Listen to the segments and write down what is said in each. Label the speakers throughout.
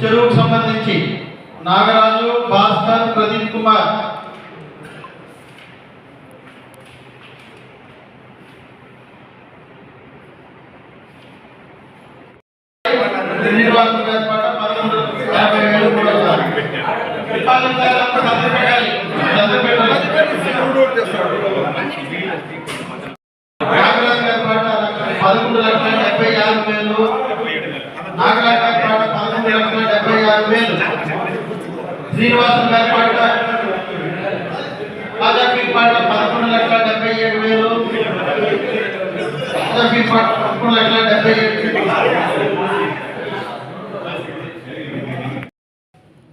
Speaker 1: చెరువుకు సంబంధించి నాగరాజు భాస్కర్ ప్రదీప్ కుమార్. శ్రీనివాసులు గారి పాట పదకొండు యాభై వేలు కూడా ఉన్నారు. విపాలం గారు అంతా సర్ది పెట్టాలి. సర్ది పెట్టాలి. నాగరాజు గారి పాట పదకొండు లక్షల డెబ్బై ఆరు వేలు నాగరాజు గారి పాట పదకొండు లక్షల డెబ్బై ఆరు వేలు శ్రీనివాసం గారి పాట. రాజాపీ పాట పదకొండు లక్షల డెబ్బై ఏడు వేలు. రాజాపీ పాట పదకొండు లక్షల డెబ్బై ఏడు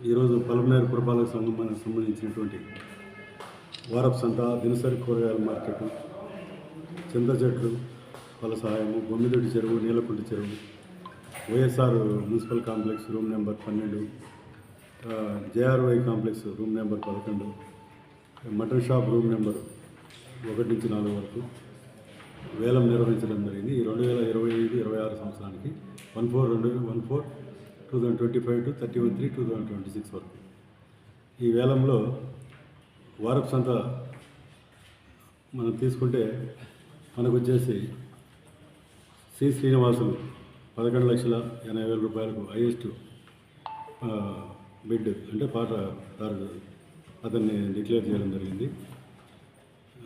Speaker 2: ఈరోజు పలమనేరు పురపాలక సంఘం సంబంధించినటువంటి వారపు సంత దినసరి కూరగాయల మార్కెట్ చింత చెట్లు పల సహాయము బొమ్మిదొడ్డి చెరువు నీలకుంటి చెరువు YSR municipal complex room number పన్నెండు జేఆర్వై కాంప్లెక్స్ రూమ్ నెంబర్ పదకొండు మటన్ షాప్ రూమ్ నెంబర్ ఒకటి నుంచి నాలుగు వరకు వేలం నిర్వహించడం జరిగింది. ఈ రెండు వేల ఇరవై ఐదు ఇరవై ఆరు సంవత్సరానికి వన్ ఫోర్ రెండు one four two thousand twenty five to thirty one three two thousand twenty six వరకు. ఈ వేలంలో వారపు సంత మనం తీసుకుంటే మనకు వచ్చేసి సి శ్రీనివాసులు పదకొండు లక్షల ఎనభై వేల రూపాయలకు హైయెస్ట్ బిడ్ అంటే పాటదారుడు అతన్ని డిక్లేర్ చేయడం జరిగింది.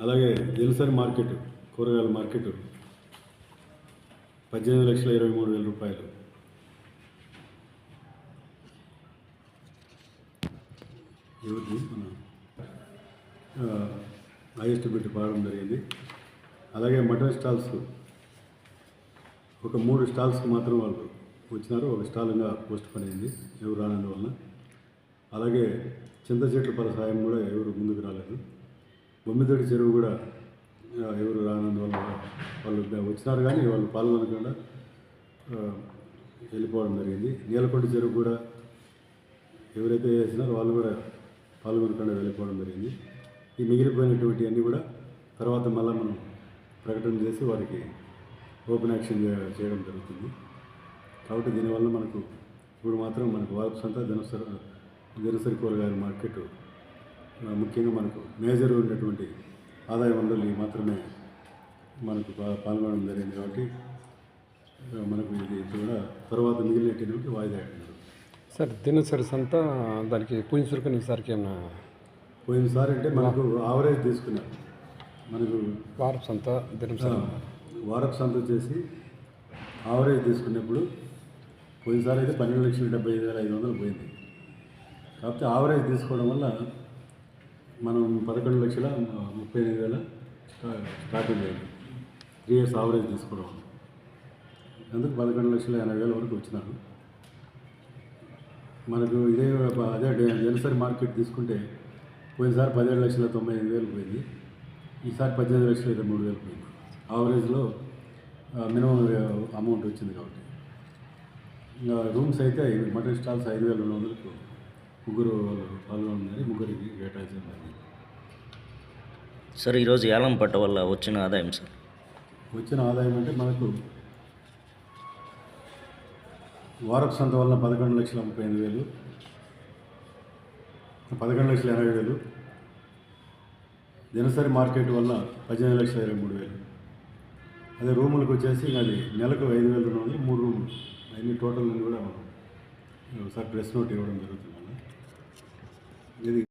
Speaker 2: అలాగే దినసరి మార్కెట్ కూరగాయల మార్కెట్ పద్దెనిమిది లక్షల ఇరవై మూడు వేల రూపాయలు. ఎవరిది మన హైయెస్ట్ బిడ్ పాడడం జరిగింది. అలాగే మటన్ స్టాల్స్ ఒక మూడు స్టాల్స్కి మాత్రం వాళ్ళు వచ్చినారు. ఒక స్టాల్గా పోస్ట్ పడింది ఎవరు రానందు వలన అలాగే చింత చెట్ల పల సాయం కూడా ఎవరు ముందుకు రాలేదు. బొమ్మిదొడి చెరువు కూడా ఎవరు రానందువల్ల వాళ్ళు వచ్చినారు కానీ వాళ్ళు పాల్గొనకుండా వెళ్ళిపోవడం జరిగింది. నీలకొండ చెరువు కూడా ఎవరైతే చేసినారో వాళ్ళు కూడా పాల్గొనకుండా వెళ్ళిపోవడం జరిగింది. ఈ మిగిలిపోయినటువంటి అన్నీ కూడా తర్వాత మళ్ళీ మనం ప్రకటన చేసి వారికి ఓపెన్ యాక్షన్ చేయడం జరుగుతుంది. కాబట్టి దీనివల్ల మనకు ఇప్పుడు మాత్రం మనకు వారపు సంత దినసరి దినసరి కూరగాయల మార్కెట్ ముఖ్యంగా మనకు మేజర్ ఉన్నటువంటి ఆదాయ వనరులు మాత్రమే మనకు పాల్గొనడం జరిగింది కాబట్టి మనకు ఇది కూడా తర్వాత మిగిలినటువంటి వాయిదా.
Speaker 3: సార్ దినసరి సంత దానికి పుంచురుకుని ఈసారికి ఏమన్నా
Speaker 2: పోయినసారి అంటే మనకు ఆవరేజ్ తీసుకున్నారు. మనకు
Speaker 3: వారపు సంత దినసరి
Speaker 2: వారపు సంత వచ్చేసి ఆవరేజ్ తీసుకున్నప్పుడు పోయినసారి అయితే పన్నెండు లక్షల డెబ్బై ఐదు వేల ఐదు వందలు పోయింది. కాకపోతే ఆవరేజ్ తీసుకోవడం వల్ల మనం పదకొండు లక్షల ముప్పై ఎనిమిది వేల స్టార్టింగ్ చేయాలి త్రీ ఇయర్స్ ఆవరేజ్ తీసుకోవడం వల్ల. అందుకు పదకొండు లక్షల ఎనభై వేల వరకు వచ్చినారు. మనకు ఇదే అదే డే- మార్కెట్ తీసుకుంటే పోయినసారి పదిహేడు లక్షల తొంభై ఐదు వేలు పోయింది. ఈసారి పద్దెనిమిది లక్షల ఇరవై మూడు వేలు పోయింది. ఆవరేజ్లో మినిమం అమౌంట్ వచ్చింది కాబట్టి. ఇంకా రూమ్స్ అయితే మటన్ స్టాల్స్ ఐదు వేల రెండు వందలకు ముగ్గురు పాల్గొన్నారు ముగ్గురికి కేటాయించడం జరిగింది.
Speaker 4: సార్ ఈరోజు ఏలం పట్ట వల్ల వచ్చిన ఆదాయం సార్?
Speaker 2: వచ్చిన ఆదాయం అంటే మనకు వారపు సంత వలన పదకొండు లక్షల ముప్పై ఎనిమిది వేలు పదకొండు లక్షల ఎనభై వేలు దినసరి మార్కెట్ వల్ల పద్దెనిమిది లక్షల ఇరవై మూడు వేలు. అదే రూములకు వచ్చేసి అది నెలకు ఐదు వేల రెండు వందలు మూడు రూములు. అన్ని టోటల్ కూడా ఒకసారి ప్రెస్ నోట్ ఇవ్వడం జరుగుతుంది. Yo